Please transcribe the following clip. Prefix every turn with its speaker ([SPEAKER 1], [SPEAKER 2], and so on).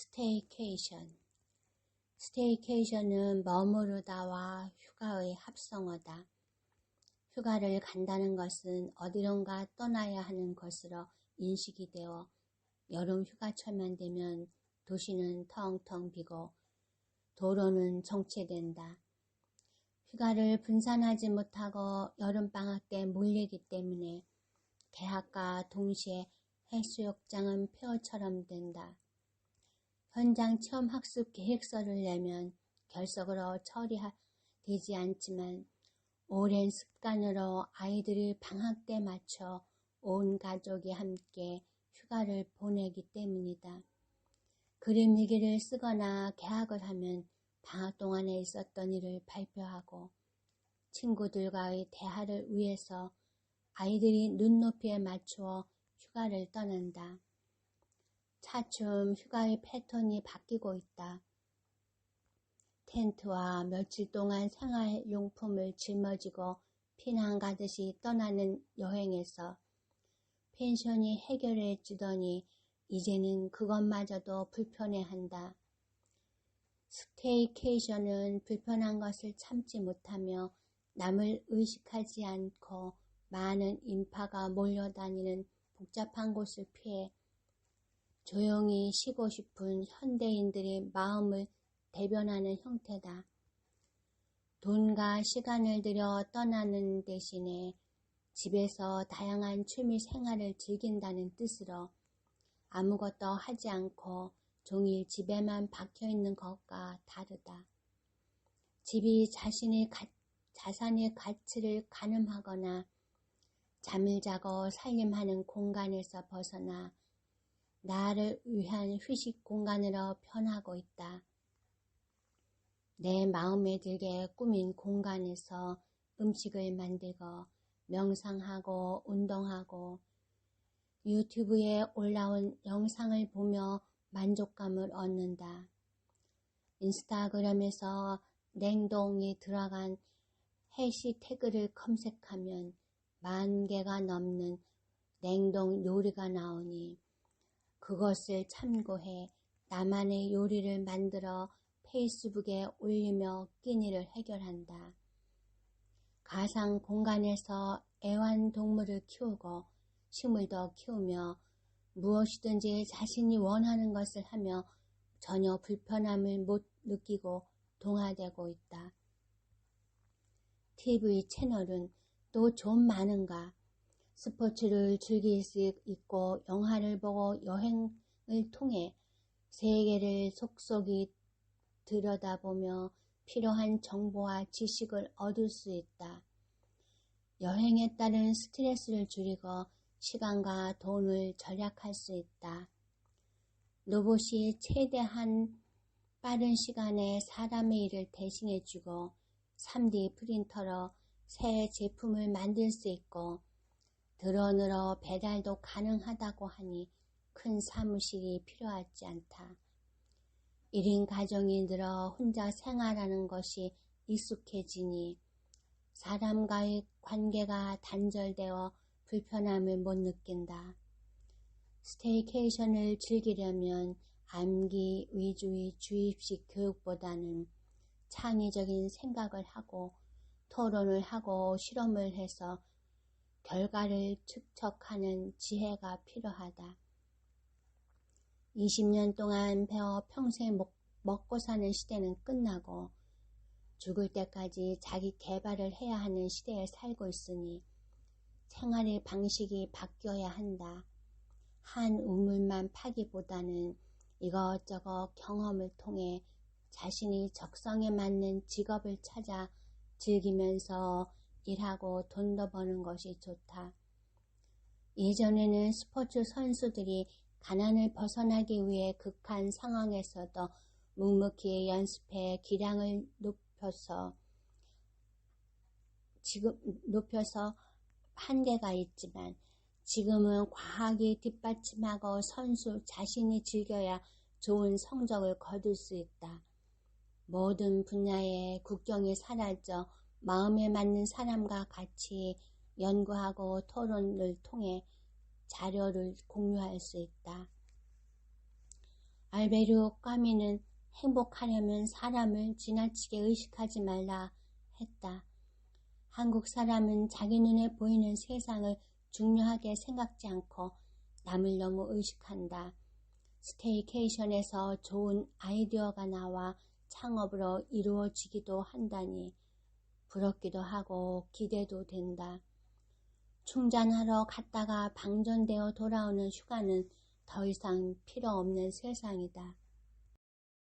[SPEAKER 1] 스테이케이션 스테이케이션은 머무르다와 휴가의 합성어다. 휴가를 간다는 것은 어디론가 떠나야 하는 것으로 인식이 되어 여름 휴가철만 되면 도시는 텅텅 비고 도로는 정체된다. 휴가를 분산하지 못하고 여름방학 때 몰리기 때문에 대학과 동시에 해수욕장은 폐허처럼 된다. 현장 체험 학습 계획서를 내면 결석으로 처리되지 않지만 오랜 습관으로 아이들이 방학 때 맞춰 온 가족이 함께 휴가를 보내기 때문이다. 그림 일기를 쓰거나 계약을 하면 방학 동안에 있었던 일을 발표하고 친구들과의 대화를 위해서 아이들이 눈높이에 맞추어 휴가를 떠난다. 차츰 휴가의 패턴이 바뀌고 있다. 텐트와 며칠 동안 생활용품을 짊어지고 피난 가듯이 떠나는 여행에서 펜션이 해결해 주더니 이제는 그것마저도 불편해한다. 스테이케이션은 불편한 것을 참지 못하며 남을 의식하지 않고 많은 인파가 몰려다니는 복잡한 곳을 피해 조용히 쉬고 싶은 현대인들의 마음을 대변하는 형태다. 돈과 시간을 들여 떠나는 대신에 집에서 다양한 취미 생활을 즐긴다는 뜻으로 아무것도 하지 않고 종일 집에만 박혀 있는 것과 다르다. 집이 자신의 가, 자산의 가치를 가늠하거나 잠을 자고 살림하는 공간에서 벗어나 나를 위한 휴식 공간으로 변하고 있다. 내 마음에 들게 꾸민 공간에서 음식을 만들고 명상하고 운동하고 유튜브에 올라온 영상을 보며 만족감을 얻는다. 인스타그램에서 냉동이 들어간 해시태그를 검색하면 만 개가 넘는 냉동 요리가 나오니 그것을 참고해 나만의 요리를 만들어 페이스북에 올리며 끼니를 해결한다. 가상 공간에서 애완동물을 키우고 식물도 키우며 무엇이든지 자신이 원하는 것을 하며 전혀 불편함을 못 느끼고 동화되고 있다. TV 채널은 또 좀 많은가? 스포츠를 즐길 수 있고 영화를 보고 여행을 통해 세계를 속속이 들여다보며 필요한 정보와 지식을 얻을 수 있다. 여행에 따른 스트레스를 줄이고 시간과 돈을 절약할 수 있다. 로봇이 최대한 빠른 시간에 사람의 일을 대신해주고 3D 프린터로 새 제품을 만들 수 있고 드론으로 배달도 가능하다고 하니 큰 사무실이 필요하지 않다. 1인 가정이 늘어 혼자 생활하는 것이 익숙해지니 사람과의 관계가 단절되어 불편함을 못 느낀다. 스테이케이션을 즐기려면 암기 위주의 주입식 교육보다는 창의적인 생각을 하고 토론을 하고 실험을 해서 결과를 축적하는 지혜가 필요하다. 20년 동안 배워 평생 먹, 먹고 사는 시대는 끝나고 죽을 때까지 자기 개발을 해야 하는 시대에 살고 있으니 생활의 방식이 바뀌어야 한다. 한 우물만 파기보다는 이것저것 경험을 통해 자신이 적성에 맞는 직업을 찾아 즐기면서 일하고 돈도 버는 것이 좋다. 예전에는 스포츠 선수들이 가난을 벗어나기 위해 극한 상황에서도 묵묵히 연습해 기량을 높여서 지금 높여서 한계가 있지만 지금은 과학이 뒷받침하고 선수 자신이 즐겨야 좋은 성적을 거둘 수 있다. 모든 분야의 국경이 사라져 마음에 맞는 사람과 같이 연구하고 토론을 통해 자료를 공유할 수 있다. 알베르 까미는 행복하려면 사람을 지나치게 의식하지 말라 했다. 한국 사람은 자기 눈에 보이는 세상을 중요하게 생각지 않고 남을 너무 의식한다. 스테이케이션에서 좋은 아이디어가 나와 창업으로 이루어지기도 한다니 부럽기도 하고 기대도 된다. 충전하러 갔다가 방전되어 돌아오는 휴가는 더 이상 필요 없는 세상이다.